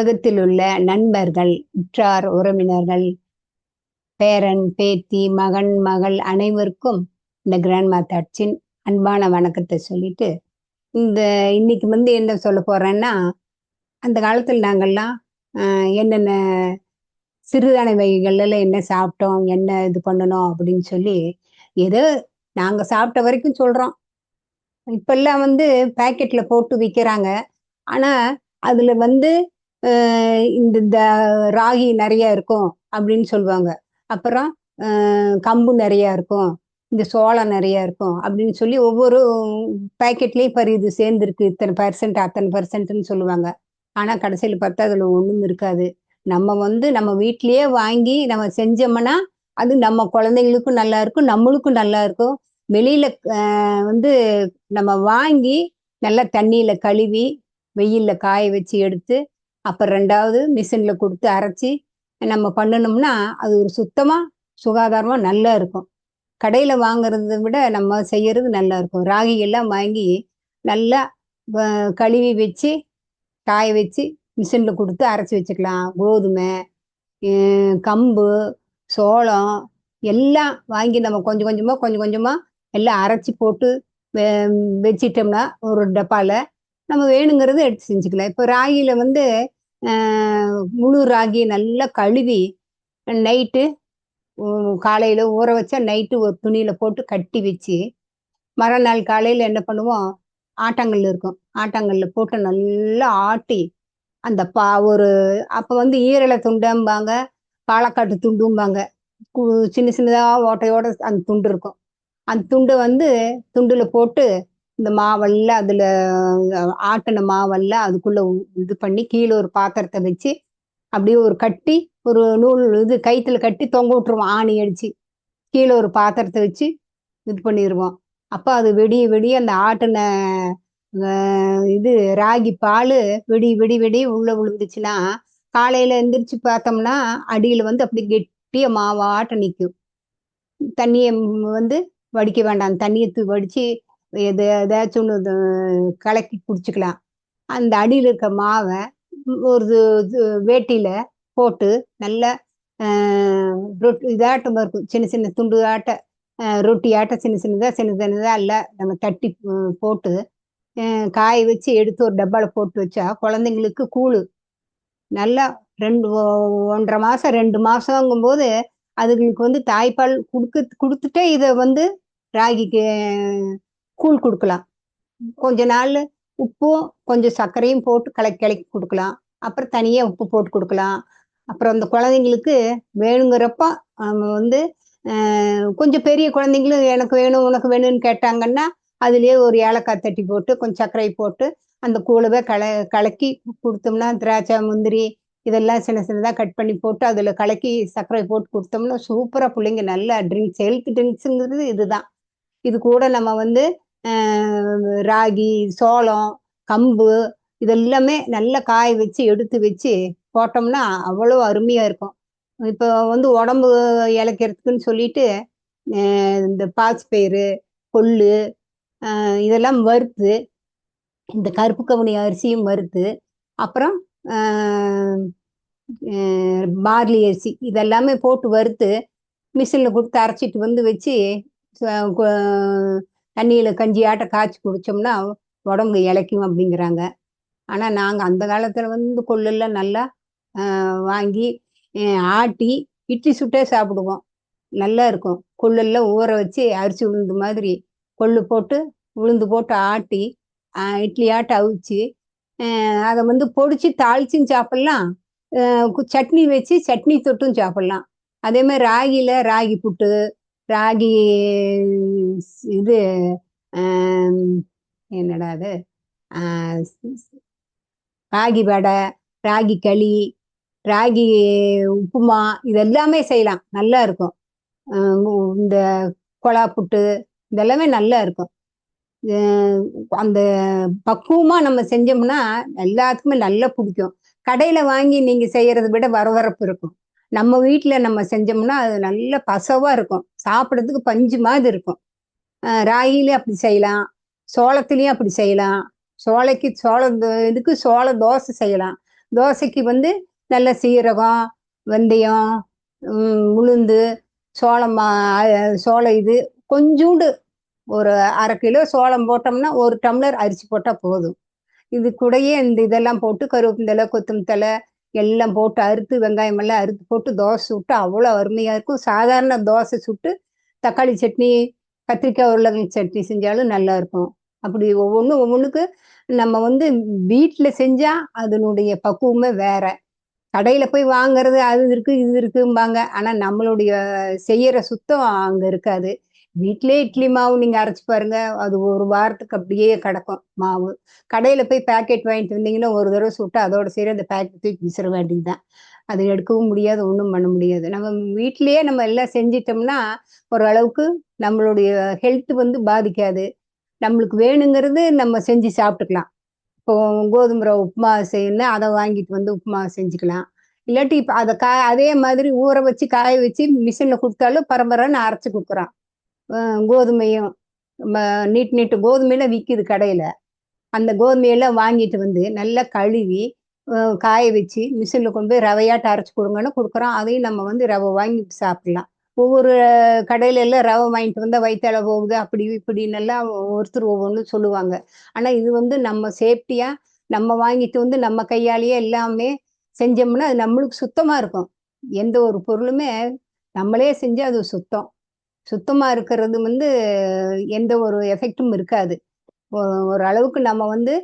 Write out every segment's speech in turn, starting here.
உலகத்தில் உள்ள நண்பர்கள் உற்றார் உறவினர்கள் பேரன் பேத்தி மகன் மகள் அனைவருக்கும் இந்த கிராண்ட் மாதாட்சின் அன்பான வணக்கத்தை சொல்லிட்டு இந்த இன்னைக்கு வந்து என்ன சொல்ல போறேன்னா அந்த காலத்தில் நாங்கள்லாம் ஆஹ், என்னென்ன சிறுதானிய வகைகள்ல என்ன சாப்பிட்டோம் என்ன இது பண்ணணும் அப்படின்னு சொல்லி ஏதோ நாங்க சாப்பிட்ட வரைக்கும் சொல்றோம். இப்பெல்லாம் வந்து பாக்கெட்ல போட்டு விற்கிறாங்க ஆனா அதுல வந்து இந்த இந்த ராகி நிறைய இருக்கும் அப்படின்னு சொல்லுவாங்க. அப்புறம் கம்பு நிறைய இருக்கும். இந்த சோளம் நிறைய இருக்கும் அப்படின்னு சொல்லி ஒவ்வொரு பேக்கெட்லேயும் பாரு இது சேர்ந்துருக்கு. இத்தனை பர்சன்ட் அத்தனை பர்சன்ட்னு சொல்லுவாங்க. ஆனால் கடைசியில் பார்த்தா அதில் ஒன்றும் இருக்காது. நம்ம வந்து நம்ம வீட்லேயே வாங்கி நம்ம செஞ்சோம்னா அது நம்ம குழந்தைங்களுக்கும் நல்லா இருக்கும் நம்மளுக்கும் நல்லா இருக்கும். வெளியில வந்து நம்ம வாங்கி நல்லா தண்ணியில கழுவி வெயில்ல காய வச்சு எடுத்து அப்புறம் ரெண்டாவது மிஷினில் கொடுத்து அரைச்சி நம்ம பண்ணணும்னா அது ஒரு சுத்தமாக சுகாதாரமாக நல்லா இருக்கும். கடையில் வாங்குறதை விட நம்ம செய்யறது நல்லா இருக்கும். ராகி எல்லாம் வாங்கி நல்லா கழுவி வச்சு காய வச்சு மிஷினில் கொடுத்து அரைச்சி வச்சுக்கலாம். கோதுமை கம்பு சோளம் எல்லாம் வாங்கி நம்ம கொஞ்சம் கொஞ்சமாக கொஞ்சம் கொஞ்சமாக எல்லாம் அரைச்சி போட்டு வெ- வச்சிட்டோம்னா ஒரு டப்பாவில் நம்ம வேணுங்கிறத எடுத்து செஞ்சுக்கலாம். இப்போ ராகியில வந்து முழு ராகி நல்லா கழுவி நைட்டு காலையில் ஊற வச்சா நைட்டு ஒரு துணியில் போட்டு கட்டி வச்சு மறுநாள் காலையில் என்ன பண்ணுவோம்? ஆட்டாங்கல் இருக்கும். ஆட்டாங்கல்ல போட்டு நல்லா ஆட்டி அந்த பா ஒரு அப்போ வந்து ஈரலை துண்டம்பாங்க பாலக்காட்டு துண்டும்பாங்க. கு- சின்ன சின்னதாக ஓட்டையோட அந்த துண்டு இருக்கும். அந்த துண்டை வந்து துண்டில் போட்டு இந்த மாவெல்லாம் அதுல ஆட்டின மாவெல்லாம் அதுக்குள்ள இது பண்ணி கீழே ஒரு பாத்திரத்தை வச்சு அப்படியே ஒரு கட்டி ஒரு நூல் இது கயித்துல கட்டி தொங்க விட்டுருவோம். ஆணி அடிச்சு கீழே ஒரு பாத்திரத்தை வச்சு இது பண்ணிடுவோம் அப்போ அது வெடிய வெடிய அந்த ஆட்டின இது ராகி பால் வெடி வெடி வெடி உள்ள விழுந்துச்சுன்னா காலையில எந்திரிச்சு பார்த்தோம்னா அடியில் வந்து அப்படி கெட்டிய மாவாட்ட நிற்கும் தண்ணியை வந்து வடிக்க வேண்டாம். தண்ணியை தூ வடிச்சு எது ஏதாச்சும் ஒன்று கலக்கி குடிச்சுக்கலாம். அந்த அடியில் இருக்க மாவை ஒரு வேட்டியில் போட்டு நல்லா ரொட்டி இதாட்டம் இருக்கும் சின்ன சின்ன துண்டு ஆட்ட ரொட்டி ஆட்ட சின்ன சின்னதாக சின்ன சின்னதாக இல்லை நம்ம தட்டி போட்டு காய வச்சு எடுத்து ஒரு டப்பாவில் போட்டு வச்சா குழந்தைங்களுக்கு கூழு. நல்லா ரெண்டு ஒ- ஒன்றரை மாதம் ரெண்டு மாசங்கும் போது அதுங்களுக்கு வந்து தாய்ப்பால் கொடுக்க கொடுத்துட்டே இதை வந்து ராகிக்கு கூழ் கொடுக்கலாம். கொஞ்ச நாள் உப்பும் கொஞ்சம் சர்க்கரையும் போட்டு கலக்கி கலக்கி கொடுக்கலாம். அப்புறம் தனியாக உப்பு போட்டு கொடுக்கலாம். அப்புறம் அந்த குழந்தைங்களுக்கு வேணுங்கிறப்ப நம்ம வந்து ஆஹ், கொஞ்சம் பெரிய குழந்தைங்களும் எனக்கு வேணும் உனக்கு வேணும்னு கேட்டாங்கன்னா அதுலயே ஒரு ஏலக்காய் தட்டி போட்டு கொஞ்சம் சர்க்கரை போட்டு அந்த கூழவே கல கலக்கி கொடுத்தோம்னா திராட்சை முந்திரி இதெல்லாம் சின்ன சின்னதாக கட் பண்ணி போட்டு அதில் கலக்கி சர்க்கரை போட்டு கொடுத்தோம்னா சூப்பராக பிள்ளைங்க நல்லா ட்ரிங்க்ஸ் ஹெல்த் ட்ரிங்க்ஸுங்கிறது இதுதான். இது கூட நம்ம வந்து ராகி சோளம் கம்பு இதெல்லாமே நல்லா காய வச்சு எடுத்து வச்சு போட்டோம்னா அவ்வளோ அருமையாக இருக்கும். இப்போ வந்து உடம்பு இளைக்கிறதுக்குன்னு சொல்லிட்டு இந்த பாசிப்பயிறு கொள்ளு இதெல்லாம் வறுத்து இந்த கருப்பு கவுனி அரிசியும் வறுத்து அப்புறம் பார்லி அரிசி இதெல்லாமே போட்டு வறுத்து மிஷினில் கொடுத்து அரைச்சிட்டு வந்து வச்சு தண்ணியில் கஞ்சியாட்ட காய்ச்சி குடித்தோம்னா உடம்பு இளைக்கும் அப்படிங்கிறாங்க. ஆனால் நாங்கள் அந்த காலத்தில் வந்து கொள்ளெல்லாம் நல்லா வாங்கி ஆட்டி இட்லி சுட்டே சாப்பிடுவோம். நல்லா இருக்கும். கொள்ளெல்லாம் ஊற வச்சு அரிசி உளுந்து மாதிரி கொள்ளு போட்டு உளுந்து போட்டு ஆட்டி இட்லி ஆட்ட அவிச்சு அதை வந்து பொடிச்சு தாளிச்சும் சாப்பிட்லாம். கு- சட்னி வச்சு சட்னி தொட்டும் சாப்பிட்லாம். அதே மாதிரி ராகியில் ராகி புட்டு ராகி இது என்னடா அது? ராகி வடை ராகி களி ராகி உப்புமா இதெல்லாமே செய்யலாம். நல்லா இருக்கும். இந்த கொழா புட்டு இதெல்லாமே நல்லா இருக்கும். அந்த பக்குவமாக நம்ம செஞ்சோம்னா எல்லாத்துக்குமே நல்லா பிடிக்கும். கடையில் வாங்கி நீங்கள் செய்கிறத விட வரவரப்பு இருக்கும். நம்ம வீட்டில் நம்ம செஞ்சோம்னா அது நல்ல பசவாக இருக்கும். சாப்பிட்றதுக்கு பஞ்சு மாதிரி இருக்கும். ராகிலையும் அப்படி செய்யலாம். சோளத்துலேயும் அப்படி செய்யலாம். சோளைக்கு சோள இதுக்கு சோள தோசை செய்யலாம். தோசைக்கு வந்து நல்ல சீரகம் வெந்தயம் உளுந்து சோளம் மா- சோளம் இது கொஞ்சூண்டு ஒரு அரை கிலோ சோளம் போட்டோம்னா ஒரு டம்ளர் அரிசி போட்டால் போதும். இது கூடயே இந்த இதெல்லாம் போட்டு கருவேப்பிந்தலை கொத்தமல்லி எல்லாம் போட்டு அறுத்து வெங்காயம் எல்லாம் அறுத்து போட்டு தோசை சுட்டு அவ்வளோ அருமையாக இருக்கும். சாதாரண தோசை சுட்டு தக்காளி சட்னி கத்திரிக்காய் உருளைக்கிழங்கு சட்னி செஞ்சாலும் நல்லா இருக்கும். அப்படி ஒவ்வொன்றும் ஒவ்வொன்றுக்கு நம்ம வந்து வீட்டில் செஞ்சால் அதனுடைய பக்குவமே வேற. கடையில் போய் வாங்குறது அது இருக்குது இது இருக்கும்பாங்க. ஆனால் நம்மளுடைய செய்கிற சுத்தம் அங்கே இருக்காது. வீட்டிலே இட்லி மாவு நீங்கள் அரைச்சு பாருங்க. அது ஒரு வாரத்துக்கு அப்படியே கிடக்கும் மாவு. கடையில் போய் பேக்கெட் வாங்கிட்டு வந்தீங்கன்னா ஒரு தடவை சுட்டு அதோட சரி அந்த பேக்கெட் தூக்கி விசிற வேண்டியதுதான். அது எடுக்கவும் முடியாது ஒன்றும் பண்ண முடியாது. நம்ம வீட்டிலேயே நம்ம எல்லாம் செஞ்சிட்டோம்னா ஓரளவுக்கு நம்மளுடைய ஹெல்த் வந்து பாதிக்காது. நம்மளுக்கு வேணுங்கிறது நம்ம செஞ்சு சாப்பிட்டுக்கலாம். இப்போ கோதுமை ரவை உப்புமா செய்யணும்னா அதை வாங்கிட்டு வந்து உப்புமா செஞ்சுக்கலாம். இல்லாட்டி இப்போ அதை கா அதே மாதிரி ஊற வச்சு காய வச்சு மிஷினில் கொடுத்தாலும் பரம்பரைன்னு அரைச்சி கொடுக்குறான். கோதுமையும் ம- நீட் நீட்டு கோதுமையெல்லாம் விற்கிது கடையில். அந்த கோதுமையெல்லாம் வாங்கிட்டு வந்து நல்லா கழுவி காய வச்சு மிஷினில் கொண்டு போய் ரவையாட்டை அரைச்சி கொடுங்கன்னு கொடுக்குறோம். அதையும் நம்ம வந்து ரவை வாங்கி சாப்பிடலாம். ஒவ்வொரு கடையில எல்லாம் ரவை வாங்கிட்டு வந்தால் வயிற்றால போகுது அப்படி இப்படின்னு எல்லாம் ஒருத்தர் ஒவ்வொன்றும் சொல்லுவாங்க. ஆனால் இது வந்து நம்ம சேஃப்டியாக நம்ம வாங்கிட்டு வந்து நம்ம கையாலேயே எல்லாமே செஞ்சோம்னா அது நம்மளுக்கு சுத்தமாக இருக்கும். எந்த ஒரு பொருளுமே நம்மளே செஞ்சு அது சுத்தம். சுத்தமாக இருக்கிறது வந்து எந்த ஒரு எஃபெக்டும் இருக்காது. ஓரளவுக்கு ஒரு அளவுக்கு நம்ம வந்து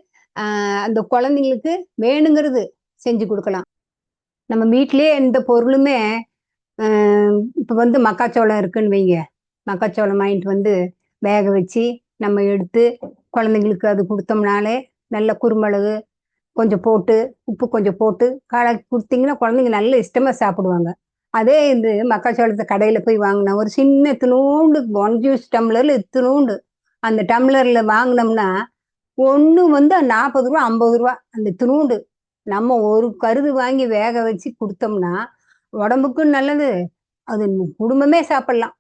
அந்த குழந்தைங்களுக்கு வேணுங்கிறது செஞ்சு கொடுக்கலாம். நம்ம வீட்டிலே எந்த பொருளுமே இப்போ வந்து மக்காச்சோளம் இருக்குன்னு வைங்க. மக்காச்சோளம் வாங்கிட்டு வந்து வேக வச்சு நம்ம எடுத்து குழந்தைங்களுக்கு அது கொடுத்தோம்னாலே நல்ல குருமிளகு கொஞ்சம் போட்டு உப்பு கொஞ்சம் போட்டு கலக்கி கொடுத்தீங்கன்னா குழந்தைங்க நல்ல இஷ்டமாக சாப்பிடுவாங்க. அதே இது மக்காச்சோளத்தை கடையில் போய் வாங்கினோம் ஒரு சின்ன இத்தினூண்டு ஒன் ஜூஸ் டம்ளரில் இத்தினூண்டு அந்த டம்ளரில் வாங்கினோம்னா ஒன்று வந்து நாற்பது ரூபா ஐம்பது ரூபா அந்த இத்தினூண்டு நம்ம ஒரு கருது வாங்கி வேக வச்சு கொடுத்தோம்னா உடம்புக்கும் நல்லது. அது குடும்பமே சாப்பிட்லாம்.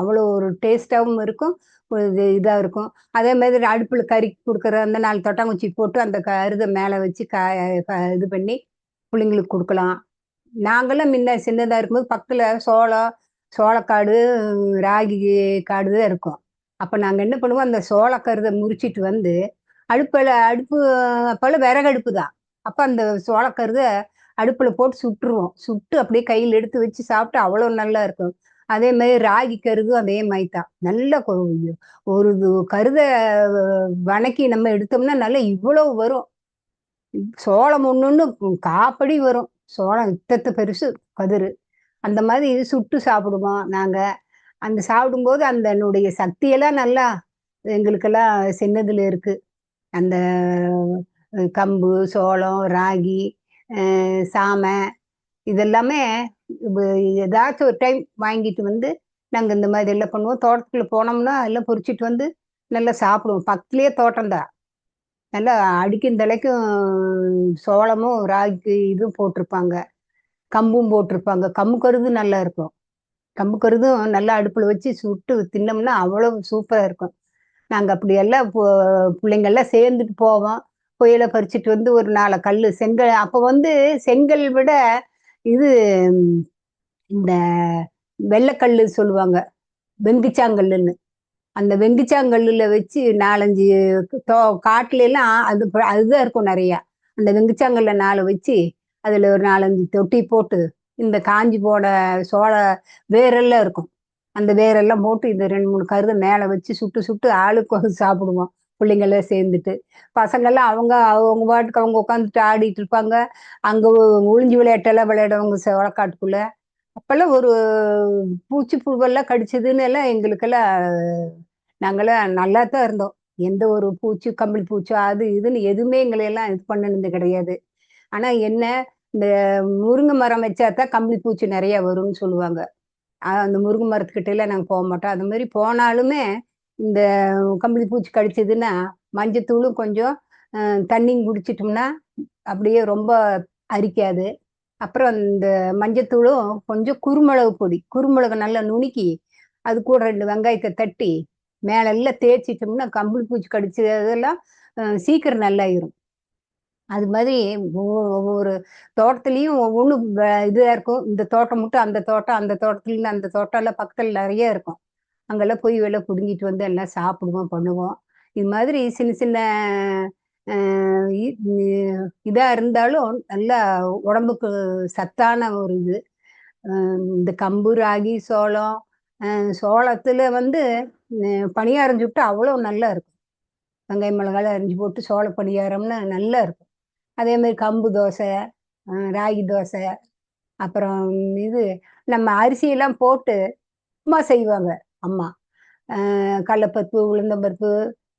அவ்வளோ ஒரு டேஸ்டாகவும் இருக்கும் ஒரு இது இதாக இருக்கும். அதே மாதிரி அடுப்பில் கறி கொடுக்குற அந்த நாலு தொட்டாங்குச்சி போட்டு அந்த கருதை மேலே வச்சு கா க- இது பண்ணி பிள்ளைங்களுக்கு கொடுக்கலாம். நாங்களும் முன்ன சின்னதாக இருக்கும்போது பக்கத்தில் சோளம் சோளக்காடு ராகி காடு தான் இருக்கும். அப்போ நாங்கள் என்ன பண்ணுவோம் அந்த சோளக்கருதை முறிச்சிட்டு வந்து அடுப்பில் அடுப்பு அப்போல்லாம் விறகு அடுப்பு தான். அப்போ அந்த சோளக்கருதை அடுப்பில் போட்டு சுட்டுருவோம். சுட்டு அப்படியே கையில் எடுத்து வச்சு சாப்பிட்டு அவ்வளோ நல்லா இருக்கும். அதே மாதிரி ராகி கருதும் அதே மாதிரி தான். நல்ல ஒரு கருதை வணக்கி நம்ம எடுத்தோம்னா நல்லா இவ்வளோ வரும். சோளம் ஒன்று காப்படி வரும். சோளம் இத்தத்து பெருசு கதிரு. அந்த மாதிரி இது சுட்டு சாப்பிடுவோம் நாங்கள் அந்த சாப்பிடும்போது அதனுடைய சக்தியெல்லாம் நல்லா எங்களுக்கெல்லாம் சின்னதில் இருக்கு. அந்த கம்பு சோளம் ராகி சாமை இதெல்லாமே ஏதாச்சும் ஒரு டைம் வாங்கிட்டு வந்து நாங்கள் இந்த மாதிரி எல்லாம் பண்ணுவோம். தோட்டத்தில் போனோம்னா எல்லாம் பொறிச்சிட்டு வந்து நல்லா சாப்பிடுவோம். பக்கத்துலேயே தோட்டம் தான் நல்லா அடிக்கும் தலைக்கும் சோளமும் ராகி இதுவும் போட்டிருப்பாங்க. கம்பும் போட்டிருப்பாங்க. கம்பு கருது நல்லா இருக்கும். கம்பு கருதும் நல்லா அடுப்பில் வச்சு சுட்டு தின்னோம்னா அவ்வளோ சூப்பராக இருக்கும். நாங்கள் அப்படி எல்லாம் பிள்ளைங்கள்லாம் சேர்ந்துட்டு போவோம். புயலை பறிச்சுட்டு வந்து ஒரு நாலு கல் செங்கல் அப்போ வந்து செங்கல் விட இது இந்த வெள்ளைக்கல்லு சொல்லுவாங்க. வெங்கிச்சாங்கல்லுன்னு. அந்த வெங்குச்சாங்கல்லில் வச்சு நாலஞ்சு தோ காட்டுலாம் அது அதுதான் இருக்கும் நிறையா. அந்த வெங்குச்சாங்கல்ல நாலு வச்சு அதில் ஒரு நாலஞ்சு தொட்டி போட்டு இந்த காஞ்சி போட சோள வேரெல்லாம் இருக்கும். அந்த வேரெல்லாம் போட்டு இந்த ரெண்டு மூணு கருதை மேலே வச்சு சுட்டு சுட்டு ஆளுக்கு சாப்பிடுவோம். பிள்ளைங்கள்லாம் சேர்ந்துட்டு. பசங்கள்லாம் அவங்க அவங்க பாட்டுக்கு அவங்க உட்காந்துட்டு ஆடிட்டு இருப்பாங்க. அங்கே ஒளிஞ்சு விளையாட்டெல்லாம் விளையாடுவாங்க சோளக்காட்டுக்குள்ள அப்பெல்லாம் ஒரு பூச்சி புழுவெல்லாம் கடிச்சதுன்னு எல்லாம் எங்களுக்கெல்லாம் நாங்களாம் நல்லா தான் இருந்தோம். எந்த ஒரு பூச்சி கம்பளி பூச்சி அது இதுன்னு எதுவுமே எங்களை எல்லாம் இது பண்ணினது கிடையாது. ஆனா என்ன இந்த முருங்கை மரம் வச்சா தான் கம்பளி பூச்சி நிறைய வரும்னு சொல்லுவாங்க. ஆஹ் அந்த முருங்கை மரத்துக்கிட்ட எல்லாம் நாங்கள் போக மாட்டோம். அது மாதிரி போனாலுமே இந்த கம்பளி பூச்சி கடிச்சதுன்னா மஞ்சத்தூளும் கொஞ்சம் தண்ணி தண்ணியும் குடிச்சிட்டோம்னா அப்படியே ரொம்ப அரிக்காது. அப்புறம் இந்த மஞ்சத்தூளும் கொஞ்சம் குருமிளகு பொடி குருமிளகு நல்லா நுணுக்கி அது கூட ரெண்டு வெங்காயத்தை தட்டி மேலெல்லாம் தேய்ச்சிட்டோம்னா கம்பளி பூச்சி கடிச்சதெல்லாம் அதெல்லாம் சீக்கிரம் நல்லாயிரும். அது மாதிரி ஒவ்வொரு தோட்டத்துலேயும் ஒவ்வொன்றும் இதாக இருக்கும். இந்த தோட்டம் மட்டும் அந்த தோட்டம் அந்த தோட்டத்துலேருந்து அந்த தோட்டம் எல்லாம் பக்கத்தில் நிறைய இருக்கும். அங்கெல்லாம் போய் வெளில பிடுங்கிட்டு வந்து எல்லாம் சாப்பிடுவோம் பண்ணுவோம். இது மாதிரி சின்ன சின்ன இதாக இருந்தாலும் நல்லா உடம்புக்கு சத்தான ஒரு இது. இந்த கம்பு ராகி சோளம் சோளத்தில் வந்து பணியாரம் சுட்டு அவ்வளோ நல்லா இருக்கும். வெங்காய மிளகால அரிஞ்சு போட்டு சோள பணியாரம்னு நல்லா இருக்கும். அதே மாதிரி கம்பு தோசை ராகி தோசை அப்புறம் இது நம்ம அரிசியெல்லாம் போட்டு அம்மா செய்வாங்க அம்மா. கடலப்பருப்பு உளுந்தம்பருப்பு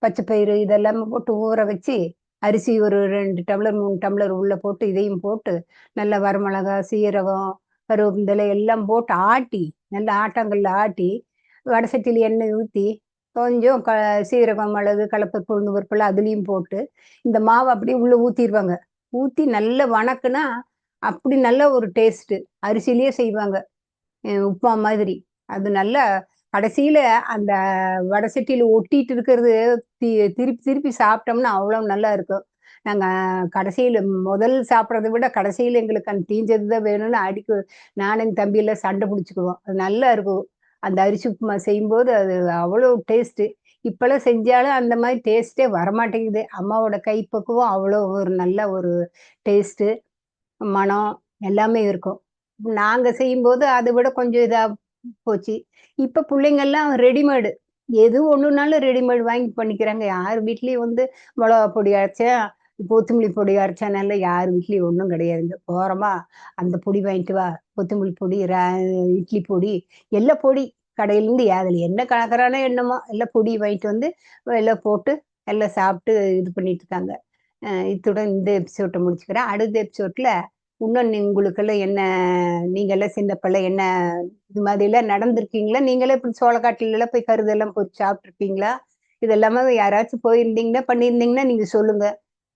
பச்சைப்பயிறு இதெல்லாம் போட்டு ஊற வச்சு அரிசி ஒரு ரெண்டு டம்ளர் மூணு டம்ளர் உள்ளே போட்டு இதையும் போட்டு நல்லா வரமிளகா சீரகம் கருவேப்பிலை எல்லாம் போட்டு ஆட்டி நல்லா ஆட்டாங்கல்ல ஆட்டி வடசட்டியில் எண்ணெய் ஊற்றி கொஞ்சம் க சீரகம் மிளகு கலப்பருப்பு புழுந்து பருப்புலாம் அதுலேயும் போட்டு இந்த மாவை அப்படியே உள்ளே ஊற்றிடுவாங்க ஊற்றி நல்லா வணக்குனா அப்படி நல்ல ஒரு டேஸ்ட்டு அரிசிலேயே செய்வாங்க. உப்புமா மாதிரி. அது நல்லா கடைசியில் அந்த வடசட்டியில் ஒட்டிட்டு இருக்கிறது திருப்பி திருப்பி சாப்பிட்டோம்னா அவ்வளோ நல்லா இருக்கும். நாங்கள் கடைசியில் முதல் சாப்பிட்றத விட கடைசியில் எங்களுக்கு அந்த தீஞ்சது தான் வேணும்னு அடிக்கு நானும் என் சண்டை பிடிச்சிக்குவோம். அது நல்லா இருக்கும். அந்த அரிசி உப்புமா செய்யும்போது அது அவ்வளோ டேஸ்ட்டு இப்போல்லாம் செஞ்சாலும் அந்த மாதிரி டேஸ்ட்டே வரமாட்டேங்குது. அம்மாவோட கைப்பக்குவம் அவ்வளோ ஒரு நல்ல ஒரு டேஸ்ட்டு மனம் எல்லாமே இருக்கும். நாங்கள் செய்யும்போது அதை விட கொஞ்சம் இதாக போச்சு. இப்போ பிள்ளைங்கள்லாம் ரெடிமேடு எது ஒன்றுனாலும் ரெடிமேட் வாங்கி பண்ணிக்கிறாங்க. யார் வீட்லேயும் வந்து மிளகா பொடி அரைச்சேன் கொத்தமல்லி பொடி அரைச்சானால யார் வீட்லேயும் ஒன்றும் கிடையாதுங்க போகிறோமா அந்த பொடி வாங்கிட்டு வா. கொத்தமல்லி பொடி இட்லி பொடி எல்லா பொடி கடையிலேருந்து அதில் என்ன கலக்கிறானோ என்னமோ எல்லாம் பொடி வாங்கிட்டு வந்து எல்லாம் போட்டு எல்லாம் சாப்பிட்டு இது பண்ணிட்டு இருக்காங்க இத்துடன் இந்த எபிசோட்டை முடிச்சுக்கிறேன். அடுத்த எபிசோட்ல இன்னும் உங்களுக்கெல்லாம் என்ன நீங்கள்லாம் சின்ன பிள்ளை என்ன இது மாதிரிலாம் நடந்திருக்கீங்களா? நீங்களே இப்படி சோளக்காட்டிலெல்லாம் போய் கருதெல்லாம் போய் சாப்பிட்ருப்பீங்களா இதெல்லாமே யாராச்சும் போயிருந்தீங்கன்னா பண்ணியிருந்தீங்கன்னா நீங்கள் சொல்லுங்கள்